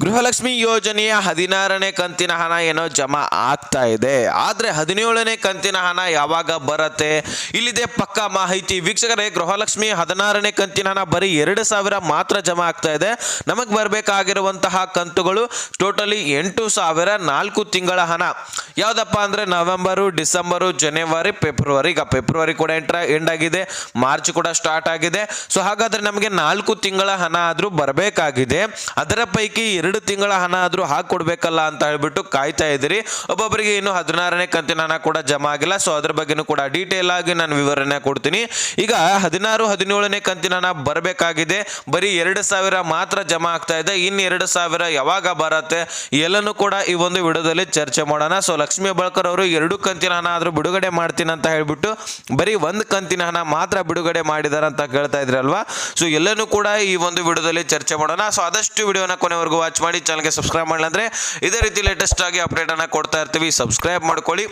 ಗೃಹಲಕ್ಷ್ಮಿ ಯೋಜನೆಯ ಹದಿನಾರನೇ ಕಂತಿನ ಹಣ ಏನೋ ಜಮಾ ಆಗ್ತಾ ಇದೆ. ಆದರೆ ಹದಿನೇಳನೇ ಕಂತಿನ ಹಣ ಯಾವಾಗ ಬರತ್ತೆ? ಇಲ್ಲಿದೆ ಪಕ್ಕಾ ಮಾಹಿತಿ. ವೀಕ್ಷಕರೇ, ಗೃಹಲಕ್ಷ್ಮಿ ಹದಿನಾರನೇ ಕಂತಿನ ಹಣ ಬರೀ ಎರಡು ಸಾವಿರ ಮಾತ್ರ ಜಮಾ ಆಗ್ತಾ ಇದೆ. ನಮಗೆ ಬರಬೇಕಾಗಿರುವಂತಹ ಕಂತುಗಳು ಟೋಟಲಿ ಎಂಟು ಸಾವಿರ ನಾಲ್ಕು ತಿಂಗಳ ಹಣ. ಯಾವುದಪ್ಪ ಅಂದರೆ ನವೆಂಬರು, ಡಿಸೆಂಬರು, ಜನವರಿ, ಫೆಬ್ರವರಿ. ಈಗ ಫೆಬ್ರವರಿ ಕೂಡ ಎಂಟ್ರ ಎಂಡ್ ಆಗಿದೆ. ಮಾರ್ಚ್ ಕೂಡ ಸ್ಟಾರ್ಟ್ ಆಗಿದೆ. ಸೊ ಹಾಗಾದ್ರೆ ನಮಗೆ ನಾಲ್ಕು ತಿಂಗಳ ಹಣ ಆದರೂ ಬರಬೇಕಾಗಿದೆ. ಅದರ ಪೈಕಿ ಎರಡು ತಿಂಗಳ ಹಣ ಆದರೂ ಹಾಕೊಡ್ಬೇಕಲ್ಲ ಅಂತ ಹೇಳ್ಬಿಟ್ಟು ಕಾಯ್ತಾ ಇದ್ದೀರಿ. ಒಬ್ಬೊಬ್ಬರಿಗೆ ಇನ್ನು ಹದಿನಾರನೇ ಕಂತಿನ ಹಣ ಕೂಡ ಜಮಾ ಆಗಿಲ್ಲ. ಸೊ ಅದ್ರ ಬಗ್ಗೆನೂ ಕೂಡ ಡೀಟೇಲ್ ಆಗಿ ನಾನು ವಿವರಣೆ ಕೊಡ್ತೀನಿ. ಈಗ ಹದಿನಾರು, ಹದಿನೇಳನೇ ಕಂತಿನ ಹಣ ಬರಬೇಕಾಗಿದೆ. ಬರೀ ಎರಡು ಸಾವಿರ ಮಾತ್ರ ಜಮಾ ಆಗ್ತಾ ಇದೆ. ಇನ್ನು ಎರಡು ಸಾವಿರ ಯಾವಾಗ ಬರತ್ತೆ ಎಲ್ಲನೂ ಕೂಡ ಈ ಒಂದು ವಿಡಿಯೋದಲ್ಲಿ ಚರ್ಚೆ ಮಾಡೋಣ. ಸೊ ಲಕ್ಷ್ಮೀ ಬಳ್ಕರ್ ಅವರು ಎರಡು ಕಂತಿನ ಹಣ ಆದರೂ ಬಿಡುಗಡೆ ಮಾಡ್ತೀನಿ ಅಂತ ಹೇಳ್ಬಿಟ್ಟು ಬರೀ ಒಂದು ಕಂತಿನ ಹಣ ಮಾತ್ರ ಬಿಡುಗಡೆ ಮಾಡಿದಾರೆ ಅಂತ ಕೇಳ್ತಾ ಇದ್ರಲ್ವಾ ಸೊ ಎಲ್ಲನೂ ಕೂಡ ಈ ಒಂದು ವಿಡಿಯೋದಲ್ಲಿ ಚರ್ಚೆ ಮಾಡೋಣ. ಸೊ ಆದಷ್ಟು ವಿಡಿಯೋನ ಕೊನೆವರೆಗೂ ವಾಚ್ ಮಾಡಿ ಚಾನಲ್ಗೆ ಸಬ್ಸ್ಕ್ರೈಬ್ ಮಾಡಿಲ್ಲ ಅಂದ್ರೆ ಇದೇ ರೀತಿ ಲೇಟೆಸ್ಟ್ ಆಗಿ ಅಪ್ಡೇಟ್ ಅನ್ನ ಕೊಡ್ತಾ ಇರ್ತೀವಿ. ಸಬ್ಸ್ಕ್ರೈಬ್ ಮಾಡ್ಕೊಳ್ಳಿ.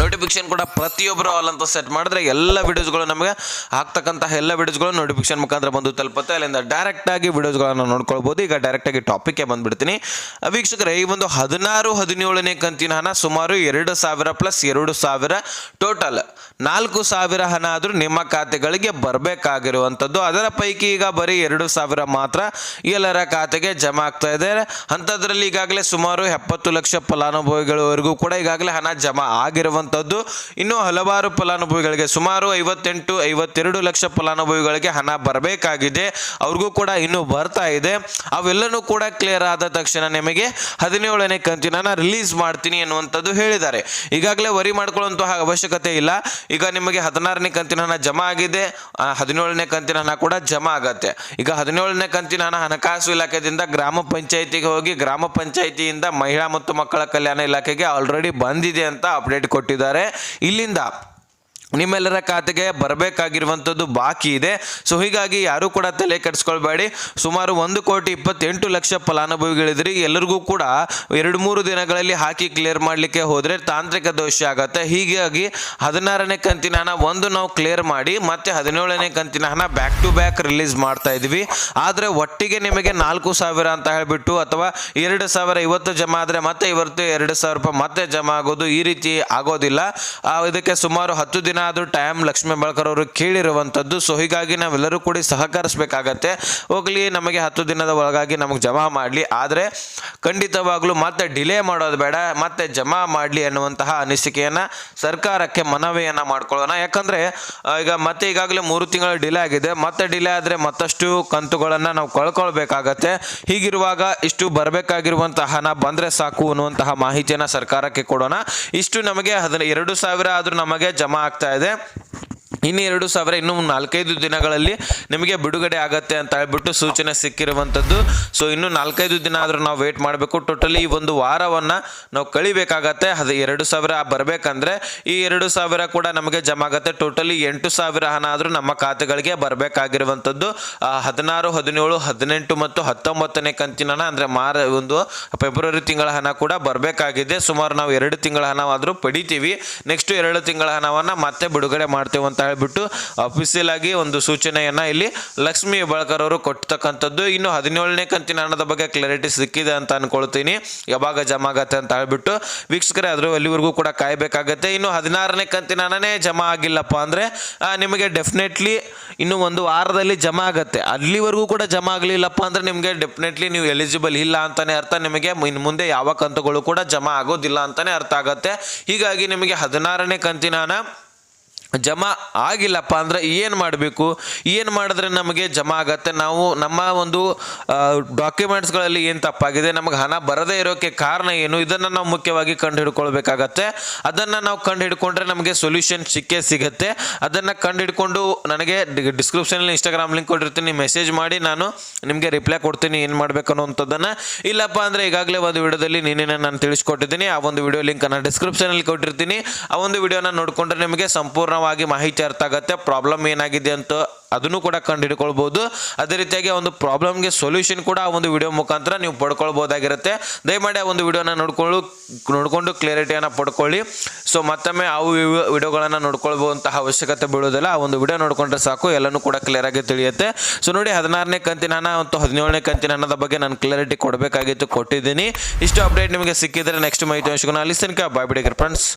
ನೋಟಿಫಿಕೇಶನ್ ಕೂಡ ಪ್ರತಿಯೊಬ್ಬರು ಆಲ್ ಅಂತ ಸೆಟ್ ಮಾಡಿದ್ರೆ ಎಲ್ಲ ವಿಡಿಯೋಸ್ಗಳು ನಮಗೆ ಆಗ್ತಕ್ಕಂತಹ ಎಲ್ಲ ವಿಡಿಯೋಸ್ಗಳು ನೋಟಿಫಿಕೇಶನ್ ಮುಖಾಂತರ ಬಂದು ತಲುಪುತ್ತೆ. ಅಲ್ಲಿಂದ ಡೈರೆಕ್ಟ್ ಆಗಿ ವಿಡಿಯೋಸ್ಗಳನ್ನು ನೋಡ್ಕೊಳ್ಬೋದು. ಈಗ ಡೈರೆಕ್ಟ್ ಆಗಿ ಟಾಪಿಕ್ಗೆ ಬಂದ್ಬಿಡ್ತೀನಿ. ವೀಕ್ಷಕರೇ, ಈ ಒಂದು ಹದಿನಾರು, ಹದಿನೇಳನೇ ಕಂತಿನ ಹಣ ಸುಮಾರು ಎರಡು ಸಾವಿರ ಪ್ಲಸ್ ಎರಡು ಸಾವಿರ ಟೋಟಲ್ ನಾಲ್ಕು ಸಾವಿರ ಹಣ ಆದರೂ ನಿಮ್ಮ ಖಾತೆಗಳಿಗೆ ಬರಬೇಕಾಗಿರುವಂಥದ್ದು ಅದರ ಪೈಕಿ ಈಗ ಬರೀ ಎರಡು ಸಾವಿರ ಮಾತ್ರ ಎಲ್ಲರ ಖಾತೆಗೆ ಜಮಾ ಆಗ್ತಾ ಇದೆ. ಅಂಥದ್ರಲ್ಲಿ ಈಗಾಗಲೇ ಸುಮಾರು ಎಪ್ಪತ್ತು ಲಕ್ಷ ಫಲಾನುಭವಿಗಳವರೆಗೂ ಕೂಡ ಈಗಾಗಲೇ ಹಣ ಜಮಾ ಆಗಿರುವಂಥದ್ದು ಇನ್ನು ಹಲವಾರು ಫಲಾನುಭವಿಗಳಿಗೆ ಸುಮಾರು ಐವತ್ತೆಂಟು, ಐವತ್ತೆರಡು ಲಕ್ಷ ಫಲಾನುಭವಿಗಳಿಗೆ ಹಣ ಬರಬೇಕಾಗಿದೆ. ಅವ್ರಿಗೂ ಕೂಡ ಇನ್ನೂ ಬರ್ತಾ ಇದೆ. ಅವೆಲ್ಲನೂ ಕೂಡ ಕ್ಲಿಯರ್ ಆದ ತಕ್ಷಣ ನಿಮಗೆ ಹದಿನೇಳನೇ ಕಂತಿನ ರಿಲೀಸ್ ಮಾಡ್ತೀನಿ ಅನ್ನುವಂಥದ್ದು ಹೇಳಿದ್ದಾರೆ. ಈಗಾಗಲೇ ವರಿ ಮಾಡ್ಕೊಳ್ಳುವಂತಹ ಅವಶ್ಯಕತೆ ಇಲ್ಲ. ಈಗ ನಿಮಗೆ ಹದಿನಾರನೇ ಕಂತಿನ ಹಣ ಜಮಾ ಆಗಿದೆ. ಹದಿನೇಳನೇ ಕಂತಿನ ಹಣ ಕೂಡ ಜಮಾ ಆಗತ್ತೆ. ಈಗ ಹದಿನೇಳನೇ ಕಂತಿನ ಹಣ ಹಣಕಾಸು ಇಲಾಖೆಯಿಂದ ಗ್ರಾಮ ಪಂಚಾಯಿತಿಗೆ ಹೋಗಿ, ಗ್ರಾಮ ಪಂಚಾಯಿತಿಯಿಂದ ಮಹಿಳಾ ಮತ್ತು ಮಕ್ಕಳ ಕಲ್ಯಾಣ ಇಲಾಖೆಗೆ ಆಲ್ರೆಡಿ ಬಂದಿದೆ ಅಂತ ಅಪ್ಡೇಟ್ ಕೊಟ್ಟಿದ್ದಾರೆ. ಇಲ್ಲಿಂದ ನಿಮ್ಮೆಲ್ಲರ ಖಾತೆಗೆ ಬರಬೇಕಾಗಿರುವಂಥದ್ದು ಬಾಕಿ ಇದೆ. ಸೊ ಹೀಗಾಗಿ ಯಾರೂ ಕೂಡ ತಲೆ ಕೆಡಿಸ್ಕೊಳ್ಬೇಡಿ. ಸುಮಾರು ಒಂದು ಕೋಟಿ ಇಪ್ಪತ್ತೆಂಟು ಲಕ್ಷ ಫಲಾನುಭವಿಗಳಿದ್ರಿ. ಎಲ್ಲರಿಗೂ ಕೂಡ ಎರಡು ಮೂರು ದಿನಗಳಲ್ಲಿ ಹಾಕಿ ಕ್ಲಿಯರ್ ಮಾಡಲಿಕ್ಕೆ ಹೋದರೆ ತಾಂತ್ರಿಕ ದೋಷ ಆಗುತ್ತೆ. ಹೀಗಾಗಿ ಹದಿನಾರನೇ ಕಂತಿನ ಹಣ ಒಂದು ನಾವು ಕ್ಲಿಯರ್ ಮಾಡಿ, ಮತ್ತೆ ಹದಿನೇಳನೇ ಕಂತಿನ ಹಣ ಬ್ಯಾಕ್ ಟು ಬ್ಯಾಕ್ ರಿಲೀಸ್ ಮಾಡ್ತಾ ಇದ್ವಿ. ಆದರೆ ಒಟ್ಟಿಗೆ ನಿಮಗೆ ನಾಲ್ಕು ಸಾವಿರ ಅಂತ ಹೇಳಿಬಿಟ್ಟು ಅಥವಾ ಎರಡು ಸಾವಿರ ಇವತ್ತು ಜಮಾ ಆದರೆ ಮತ್ತೆ ಇವತ್ತು ಎರಡು ಸಾವಿರ ರೂಪಾಯಿ ಮತ್ತೆ ಜಮಾ ಆಗೋದು ಈ ರೀತಿ ಆಗೋದಿಲ್ಲ. ಇದಕ್ಕೆ ಸುಮಾರು ಹತ್ತು ದಿನ ಆದರೂ ಟೈಮ್ ಲಕ್ಷ್ಮೀ ಬಳಕರ್ ಅವರು ಕೇಳಿರುವಂಥದ್ದು ಸೊ ಹೀಗಾಗಿ ನಾವೆಲ್ಲರೂ ಕೂಡ ಸಹಕರಿಸಬೇಕಾಗತ್ತೆ. ಹೋಗಲಿ, ನಮಗೆ ಹತ್ತು ದಿನದ ಒಳಗಾಗಿ ನಮಗೆ ಜಮಾ ಮಾಡಲಿ. ಆದರೆ ಖಂಡಿತವಾಗ್ಲೂ ಮತ್ತೆ ಡಿಲೇ ಮಾಡೋದು ಬೇಡ, ಮತ್ತೆ ಜಮಾ ಮಾಡಲಿ ಅನ್ನುವಂತಹ ಅನಿಸಿಕೆಯನ್ನು ಸರ್ಕಾರಕ್ಕೆ ಮನವಿಯನ್ನು ಮಾಡ್ಕೊಳ್ಳೋಣ. ಯಾಕಂದರೆ ಈಗ ಮತ್ತೆ ಈಗಾಗಲೇ ಮೂರು ತಿಂಗಳು ಡಿಲೇ ಆಗಿದೆ. ಮತ್ತೆ ಡಿಲೇ ಆದರೆ ಮತ್ತಷ್ಟು ಕಂತುಗಳನ್ನು ನಾವು ಕಳ್ಕೊಳ್ಬೇಕಾಗತ್ತೆ. ಹೀಗಿರುವಾಗ ಇಷ್ಟು ಬರಬೇಕಾಗಿರುವಂತಹ ಹಣ ಬಂದರೆ ಸಾಕು ಅನ್ನುವಂತಹ ಮಾಹಿತಿಯನ್ನು ಸರ್ಕಾರಕ್ಕೆ ಕೊಡೋಣ. ಇಷ್ಟು ನಮಗೆ, ಹದಿನ, ಎರಡು ಸಾವಿರ ಆದರೂ ನಮಗೆ ಜಮಾ ಆಗ್ತಾ ಇದೆ ಇನ್ನು ಎರಡು ಸಾವಿರ, ಇನ್ನು ನಾಲ್ಕೈದು ದಿನಗಳಲ್ಲಿ ನಿಮಗೆ ಬಿಡುಗಡೆ ಆಗತ್ತೆ ಅಂತ ಹೇಳ್ಬಿಟ್ಟು ಸೂಚನೆ ಸಿಕ್ಕಿರುವಂಥದ್ದು. ಸೊ ಇನ್ನು ನಾಲ್ಕೈದು ದಿನ ಆದರೂ ನಾವು ವೇಟ್ ಮಾಡಬೇಕು. ಟೋಟಲಿ ಈ ಒಂದು ವಾರವನ್ನು ನಾವು ಕಳಿಬೇಕಾಗತ್ತೆ. ಅದು ಎರಡು ಸಾವಿರ ಬರಬೇಕಂದ್ರೆ ಈ ಎರಡು ಸಾವಿರ ಕೂಡ ನಮಗೆ ಜಮಾ ಆಗುತ್ತೆ. ಟೋಟಲಿ ಎಂಟು ಸಾವಿರ ಹಣ ಆದರೂ ನಮ್ಮ ಖಾತೆಗಳಿಗೆ ಬರಬೇಕಾಗಿರುವಂಥದ್ದು. ಹದಿನಾರು, ಹದಿನೇಳು, ಹದಿನೆಂಟು ಮತ್ತು ಹತ್ತೊಂಬತ್ತನೇ ಕಂತಿನ ಹಣ ಅಂದರೆ ಮಾರ, ಒಂದು ಫೆಬ್ರವರಿ ತಿಂಗಳ ಹಣ ಕೂಡ ಬರಬೇಕಾಗಿದೆ. ಸುಮಾರು ನಾವು ಎರಡು ತಿಂಗಳ ಹಣವಾದರೂ ಪಡಿತೀವಿ. ನೆಕ್ಸ್ಟ್ ಎರಡು ತಿಂಗಳ ಹಣವನ್ನು ಮತ್ತೆ ಬಿಡುಗಡೆ ಮಾಡ್ತೇವೆ ಅಂತ ಹೇಳ್ಬಿಟ್ಟು ಅಫಿಸಿಯಲ್ ಆಗಿ ಒಂದು ಸೂಚನೆಯನ್ನು ಇಲ್ಲಿ ಲಕ್ಷ್ಮೀ ಹೆಬ್ಬಾಳ್ಕರ್ ಅವರು ಕೊಟ್ಟತಕ್ಕಂಥದ್ದು ಇನ್ನು ಹದಿನೇಳನೇ ಕಂತಿನ ಹಣದ ಬಗ್ಗೆ ಕ್ಲಾರಿಟಿ ಸಿಕ್ಕಿದೆ ಅಂತ ಅನ್ಕೊಳ್ತೀನಿ. ಯಾವಾಗ ಜಮಾ ಆಗತ್ತೆ ಅಂತ ಹೇಳ್ಬಿಟ್ಟು ವೀಕ್ಷಕರೇ ಅದ್ರ ಅಲ್ಲಿವರೆಗೂ ಕೂಡ ಕಾಯಬೇಕಾಗತ್ತೆ. ಇನ್ನು ಹದಿನಾರನೇ ಕಂತಿನ ಹಣನೇ ಜಮಾ ಆಗಿಲ್ಲಪ್ಪ ಅಂದರೆ ನಿಮಗೆ ಡೆಫಿನೆಟ್ಲಿ ಇನ್ನು ಒಂದು ವಾರದಲ್ಲಿ ಜಮಾ ಆಗುತ್ತೆ. ಅಲ್ಲಿವರೆಗೂ ಕೂಡ ಜಮಾ ಆಗಲಿಲ್ಲಪ್ಪ ಅಂದರೆ ನಿಮಗೆ ಡೆಫಿನೆಟ್ಲಿ ನೀವು ಎಲಿಜಿಬಲ್ ಇಲ್ಲ ಅಂತಾನೆ ಅರ್ಥ. ನಿಮಗೆ ಇನ್ನು ಮುಂದೆ ಯಾವ ಕಂತುಗಳು ಕೂಡ ಜಮಾ ಆಗೋದಿಲ್ಲ ಅಂತಾನೆ ಅರ್ಥ ಆಗುತ್ತೆ. ಹೀಗಾಗಿ ನಿಮಗೆ ಹದಿನಾರನೇ ಕಂತಿನ ಜಮಾ ಆಗಿಲ್ಲಪ್ಪ ಅಂದರೆ ಏನು ಮಾಡಬೇಕು? ಏನು ಮಾಡಿದ್ರೆ ನಮಗೆ ಜಮಾ ಆಗತ್ತೆ? ನಾವು ನಮ್ಮ ಒಂದು ಡಾಕ್ಯುಮೆಂಟ್ಸ್ಗಳಲ್ಲಿ ಏನು ತಪ್ಪಾಗಿದೆ? ನಮಗೆ ಹಣ ಬರದೇ ಇರೋಕ್ಕೆ ಕಾರಣ ಏನು? ಇದನ್ನು ನಾವು ಮುಖ್ಯವಾಗಿ ಕಂಡು ಹಿಡ್ಕೊಳ್ಬೇಕಾಗತ್ತೆ ಅದನ್ನು ನಾವು ಕಂಡು ಹಿಡ್ಕೊಂಡ್ರೆ ನಮಗೆ ಸೊಲ್ಯೂಷನ್ ಸಿಕ್ಕೇ ಸಿಗುತ್ತೆ. ಅದನ್ನು ಕಂಡು ಹಿಡ್ಕೊಂಡು ನನಗೆ ಡಿಸ್ಕ್ರಿಪ್ಷನಲ್ಲಿ ಇನ್ಸ್ಟಾಗ್ರಾಮ್ ಲಿಂಕ್ ಕೊಟ್ಟಿರ್ತೀನಿ. ಮೆಸೇಜ್ ಮಾಡಿ ನಾನು ನಿಮಗೆ ರಿಪ್ಲೈ ಕೊಡ್ತೀನಿ ಏನು ಮಾಡಬೇಕು ಅನ್ನೋಂಥದ್ದನ್ನು ಇಲ್ಲಪ್ಪ ಅಂದರೆ ಈಗಾಗಲೇ ಒಂದು ವಿಡಿಯೋದಲ್ಲಿ ನೀನೇನೆ ನಾನು ತಿಳಿಸ್ಕೊಟ್ಟಿದ್ದೀನಿ. ಆ ಒಂದು ವಿಡಿಯೋ ಲಿಂಕನ್ನು ಡಿಸ್ಕ್ರಿಪ್ಷನಲ್ಲಿ ಕೊಟ್ಟಿರ್ತೀನಿ. ಆ ಒಂದು ವಿಡಿಯೋನ ನೋಡಿಕೊಂಡ್ರೆ ನಿಮಗೆ ಸಂಪೂರ್ಣವಾಗಿ ಸಂಪೂರ್ಣವಾಗಿ ಮಾಹಿತಿ ಅರ್ಥ ಆಗುತ್ತೆ ಪ್ರಾಬ್ಲಮ್ ಏನಾಗಿದೆ ಅಂತ ಅದನ್ನು ಕೂಡ ಕಂಡು ಹಿಡ್ಕೊಳ್ಬೋದು ಅದೇ ರೀತಿಯಾಗಿ ಆ ಒಂದು ಪ್ರಾಬ್ಲಮ್ಗೆ ಸೊಲ್ಯೂಷನ್ ಕೂಡ ಆ ಒಂದು ವಿಡಿಯೋ ಮುಖಾಂತರ ನೀವು ಪಡ್ಕೊಳ್ಬೋದಾಗಿರುತ್ತೆ. ದಯಮಾಡಿ ಆ ಒಂದು ವಿಡಿಯೋನ ನೋಡ್ಕೊಳ್ಳು, ನೋಡಿಕೊಂಡು ಕ್ಲಿಯರಿಟಿಯನ್ನು ಪಡ್ಕೊಳ್ಳಿ. ಸೊ ಮತ್ತೊಮ್ಮೆ ಅವು ವಿಡಿಯೋಗಳನ್ನು ನೋಡ್ಕೊಳ್ಬಹುದಂತಹ ಅವಶ್ಯಕತೆ ಬೀಳೋದಿಲ್ಲ. ಆ ಒಂದು ವಿಡಿಯೋ ನೋಡಿಕೊಂಡ್ರೆ ಸಾಕು, ಎಲ್ಲನೂ ಕೂಡ ಕ್ಲಿಯರ್ ಆಗಿ ತಿಳಿಯುತ್ತೆ. ಸೊ ನೋಡಿ ಹದಿನಾರನೇ ಕಂತಿನ ಹಣ ಮತ್ತು ಹದಿನೇಳನೇ ಕಂತಿನ ಹಣದ ಬಗ್ಗೆ ನಾನು ಕ್ಲಿಯರಿಟಿ ಕೊಡಬೇಕಾಗಿತ್ತು, ಕೊಟ್ಟಿದ್ದೀನಿ. ಇಷ್ಟು ಅಪ್ಡೇಟ್ ನಿಮಗೆ ಸಿಕ್ಕಿದ್ರೆ ನೆಕ್ಸ್ಟ್ ಮಾಹಿತಿ ಹಂಚ್ಕೊಂಡು ಅಲ್ಲಿ ತನಕ ಬಾಯ್ ಬಿಡಿಗೆ ಫ್ರೆಂಡ್ಸ್